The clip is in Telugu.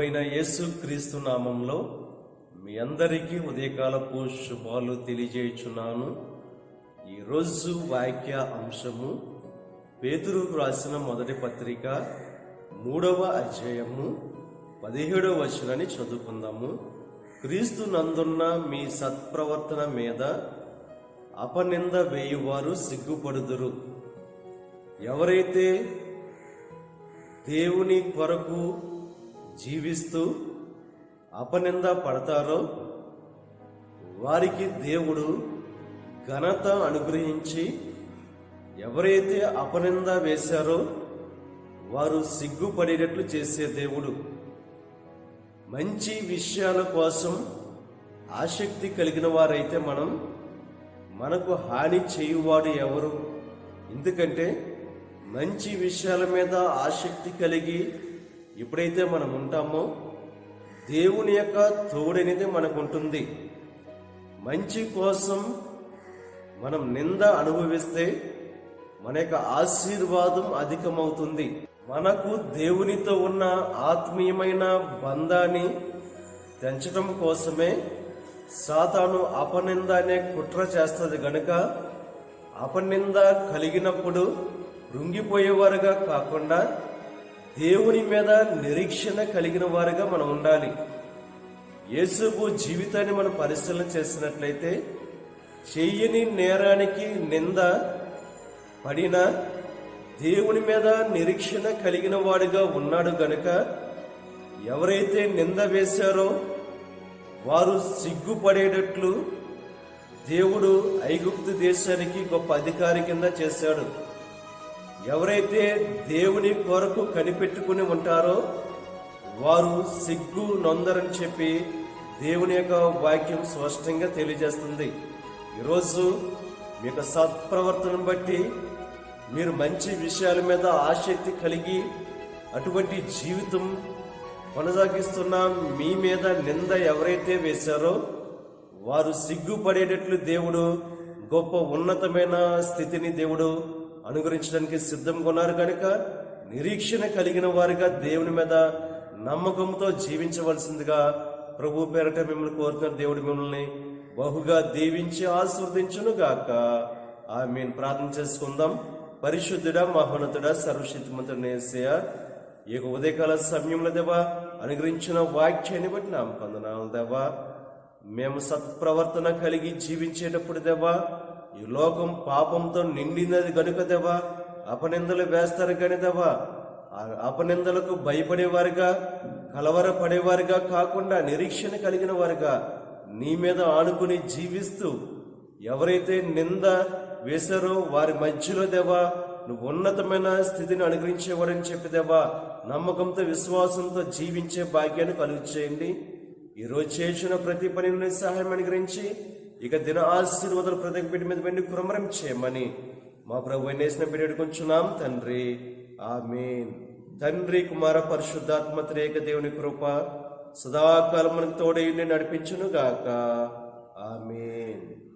ప్రభువైన యేసు క్రీస్తు నామంలో మీ అందరికీ ఉదయకాలపు శుభాలు తెలియజేయుచున్నాను. ఈరోజు వాక్య అంశము పేతురు రాసిన మొదటి పత్రిక మూడవ అధ్యాయము పదిహేడవ వచనాన్ని చదువుకుందాము. క్రీస్తు నందున్న మీ సత్ప్రవర్తన మీద అపనింద వేయువారు సిగ్గుపడుదురు. ఎవరైతే దేవుని కొరకు జీవిస్తూ అపనింద పడతారో వారికి దేవుడు ఘనత అనుగ్రహించి ఎవరైతే అపనింద వేశారో వారు సిగ్గుపడేటట్లు చేసే దేవుడు. మంచి విషయాల కోసం ఆసక్తి కలిగిన వారైతే మనం మనకు హాని చేయువాడు ఎవరు? ఎందుకంటే మంచి విషయాల మీద ఆసక్తి కలిగి ఎప్పుడైతే మనం ఉంటామో దేవుని యొక్క తోడనేది మనకు ఉంటుంది మంచి కోసం మనం నింద అనుభవిస్తే మన యొక్క ఆశీర్వాదం అధికమవుతుంది. మనకు దేవునితో ఉన్న ఆత్మీయమైన బంధాన్ని పెంచడం కోసమే సాతాను అపనింద అనే కుట్ర చేస్తుంది గనుక అపనింద కలిగినప్పుడు కృంగిపోయేవారుగా కాకుండా దేవుని మీద నిరీక్షణ కలిగిన వారుగా మనం ఉండాలి. యేసుబు జీవితాన్ని మనం పరిశీలన చేసినట్లయితే చెయ్యని నేరానికి నింద పడిన దేవుని మీద నిరీక్షణ కలిగిన వాడుగా ఉన్నాడు గనుక ఎవరైతే నింద వేశారో వారు సిగ్గుపడేటట్లు దేవుడు ఐగుప్తు దేశానికి గొప్ప అధికారి కింద చేశాడు. ఎవరైతే దేవుని కొరకు కనిపెట్టుకుని ఉంటారో వారు సిగ్గు నొందరని చెప్పి దేవుని యొక్క వాక్యం స్పష్టంగా తెలియజేస్తుంది. ఈరోజు మీకు సత్ప్రవర్తన బట్టి మీరు మంచి విషయాల మీద ఆసక్తి కలిగి అటువంటి జీవితం కొనసాగిస్తున్న మీ మీద నింద ఎవరైతే వేశారో వారు సిగ్గుపడేటట్లు దేవుడు గొప్ప ఉన్నతమైన స్థితిని దేవుడు అనుగ్రహించడానికి సిద్ధంగా ఉన్నారు కనుక నిరీక్షణ కలిగిన వారిగా దేవుని మీద నమ్మకంతో జీవించవలసిందిగా ప్రభు పేరట మిమ్మల్ని కోరుతున్న దేవుడు మిమ్మల్ని బహుగా దీవించి ఆస్వాదించును గాక ఆమె ప్రార్థన చేసుకుందాం. పరిశుద్ధుడ మహోన్నతుడ సర్వశక్తిమంతుడనేసయ ఈ యొక్క ఉదయకాల సమయంలో దేవా అనుగ్రహించిన వాక్యాన్ని బట్టి నా పొందనాలు దేవా. మేము సత్ప్రవర్తన కలిగి జీవించేటప్పుడు దేవా ఈ లోకం పాపంతో నిండినది కనుక దేవా అపనిందలు వేస్తారు కానీ దేవా ఆ అపనిందలకు భయపడేవారుగా కలవరపడేవారుగా కాకుండా నిరీక్షణ కలిగిన వారుగా నీ మీద ఆనుకుని జీవిస్తూ ఎవరైతే నింద వేశారో వారి మధ్యలో దేవా నువ్వు ఉన్నతమైన స్థితిని అనుగ్రహించేవాడని చెప్పిదేవా నమ్మకంతో విశ్వాసంతో జీవించే భాగ్యాన్ని కలుగు చేయండి ఈరోజు చేసిన ప్రతి పనిని సహాయం అనుగ్రహించి ఇక దిన ఆశీర్వాదాలు ప్రతి బిడ్డ మీద వెండి కురమరం చేయమని మా ప్రభు నేసిన బిడ్డకుంచున్నాం తండ్రి ఆమెన్. తండ్రి కుమార పరిశుద్ధాత్మ త్రేక దేవుని కృప సదాకాలం మనకు తోడై నడిపించును గాక ఆమెన్.